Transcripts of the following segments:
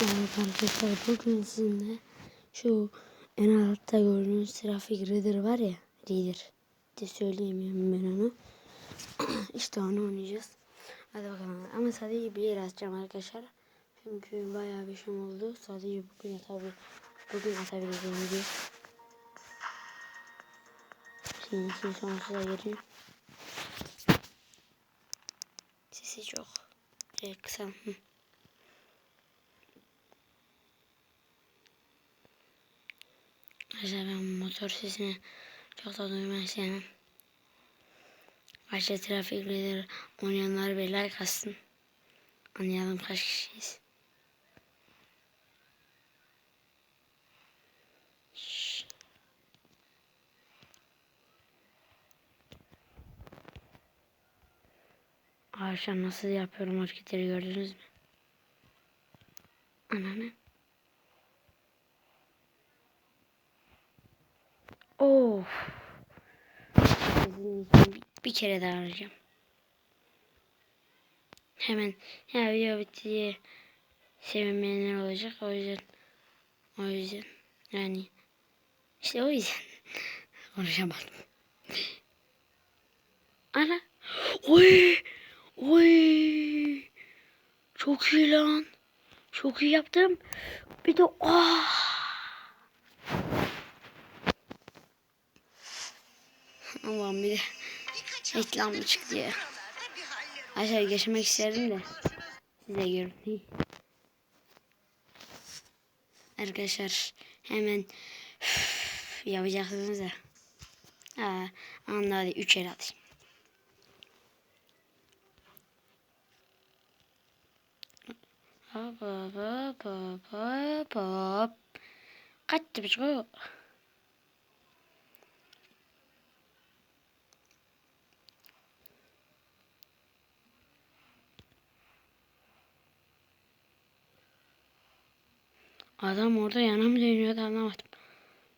Evet arkadaşlar bugün sizinle şu en altta gördüğünüz trafik reader var ya reader de söyleyemiyorum ben onu. işte onu oynayacağız. Hadi bakalım ama sadece bir atacağım arkadaşlar. Çünkü bayağı bir şeyim oldu. Sadece bugün atabil bugün atabileceğim bir Şimdi için sonsuza geliyor. Sesi çok e, kısa. Mesela ben motor sesini çok da duymak istemem. Başta trafik lider oynayanlar bir like atsın. Anlayalım kaç kişiyiz. Arkadaşlar nasıl yapıyorum hareketleri gördünüz mü? Ananı. Of. Bir, kere daha arayacağım. Hemen ya video bitti sevinmeyenler olacak. O yüzden o yüzden yani işte o yüzden konuşamadım. Ana. Oy. Oy. Çok iyi lan. Çok iyi yaptım. Bir de ah. Allah'ım bir de reklam mı çıktı ya. Aşağı geçmek isterdim de size görün. Arkadaşlar hemen yapacaksınız da. Aa, anda hadi 3 el atayım. Hop hop hop hop hop hop. Kaçtı bir şey. Adam orada yana mı dönüyordu anlamadım.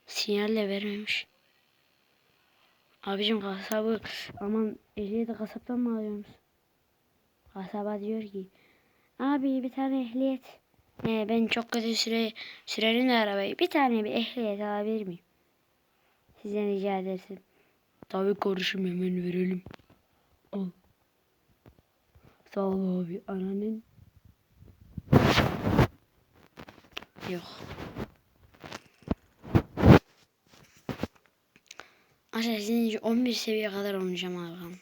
Sinyalle vermemiş. Abicim kasabı aman ehliyeti kasaptan mı alıyorsunuz? Kasaba diyor ki abi bir tane ehliyet. Ee, ben çok kötü süre, sürerim de arabayı. Bir tane bir ehliyet alabilir miyim? Sizden rica edersin. Tabii karışım hemen verelim. Al. Sağ ol abi. Ananın Yok. Arkadaşlar sizin 11 seviye kadar oynayacağım abi.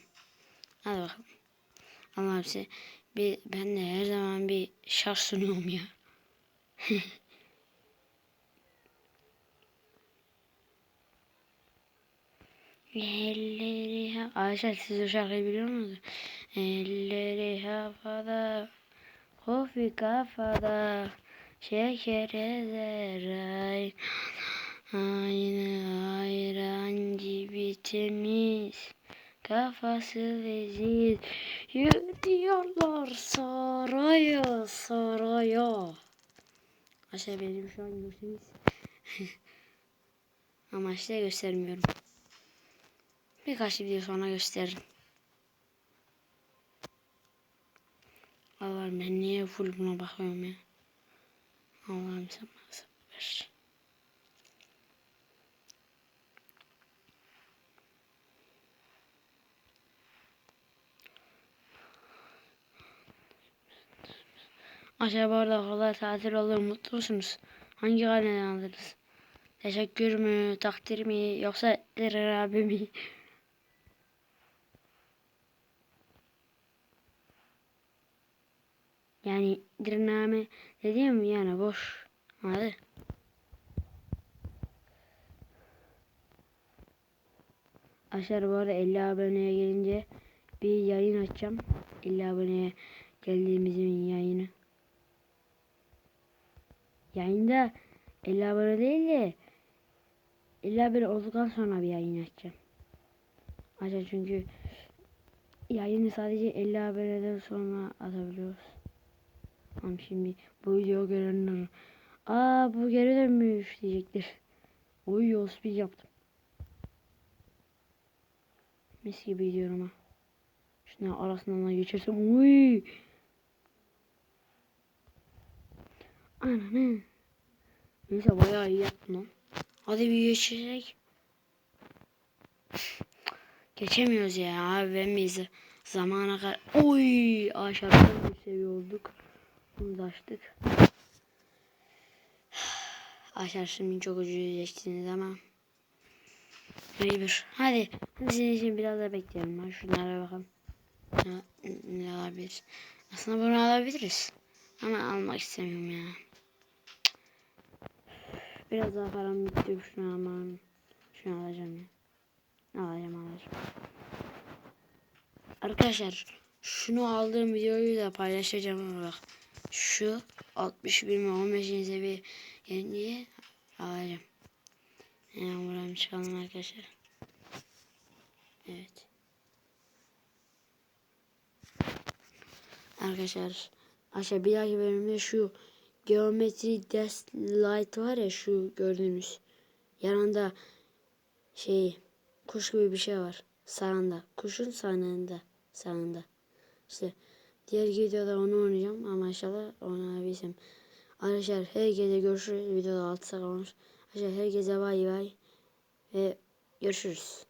Hadi bakalım. Allah'ım size bir, ben de her zaman bir şarj sunuyorum ya. Elleri ha Ayşe siz o şarkıyı biliyor musunuz? Elleri havada Kofi kafada Şekere zeray Aynı ayran gibi temiz. Kafası leziz. Yürüyorlar saraya saraya. Aşağı benim şu an görseniz Ama işte göstermiyorum. Birkaç video sonra gösteririm. Allah'ım ben niye full buna bakıyorum ya Allah'ım sen bana sabır ver. Acaba orada okullar tatil olur mutlu musunuz? Hangi karneden alırız? Teşekkür mü, takdir mi, yoksa Eren abi mi? Yani dirname dediğim yani boş. Hadi. Aşağı bu arada 50 aboneye gelince bir yayın açacağım. 50 aboneye geldiğimizin yayını. Yayında 50 abone değil de 50 abone olduktan sonra bir yayın açacağım. Aşağı çünkü yayını sadece 50 aboneden sonra atabiliyoruz. Tamam şimdi bu video görenler aa bu geri dönmüş diyecektir. Oy yospi yaptım. Mis gibi diyorum ha. Şuna arasından da geçersem oy. Ananı. Neyse bayağı iyi yaptın lan. Hadi bir geçecek. Geçemiyoruz ya abi ben zamana kadar. Oy aşağıdan bir seviye olduk. Bunu da açtık. Aşağı şimdi çok ucuz geçtiniz ama. Mecbur. Hadi. Senin için biraz da bekleyelim. Ben şunlara bakalım. Ne, ne alabiliriz? Aslında bunu alabiliriz. Ama almak istemiyorum ya. Biraz daha param bitti. Şunu almam. Şunu alacağım ya. Alacağım alacağım. Arkadaşlar şunu aldığım videoyu da paylaşacağım bak. Şu 61 mi 15. seviye yeniye alacağım. Hemen buradan çıkalım arkadaşlar. Evet. Arkadaşlar aşağı bir dahaki bölümde şu geometri desk light var ya şu gördüğünüz yanında şey kuş gibi bir şey var sağında kuşun sağında sağında işte diğer videoda onu oynayacağım ama inşallah oynayabilsem. Arkadaşlar her gece görüşürüz. Videoda 6 saat olmuş. Arkadaşlar her gece bay bay ve görüşürüz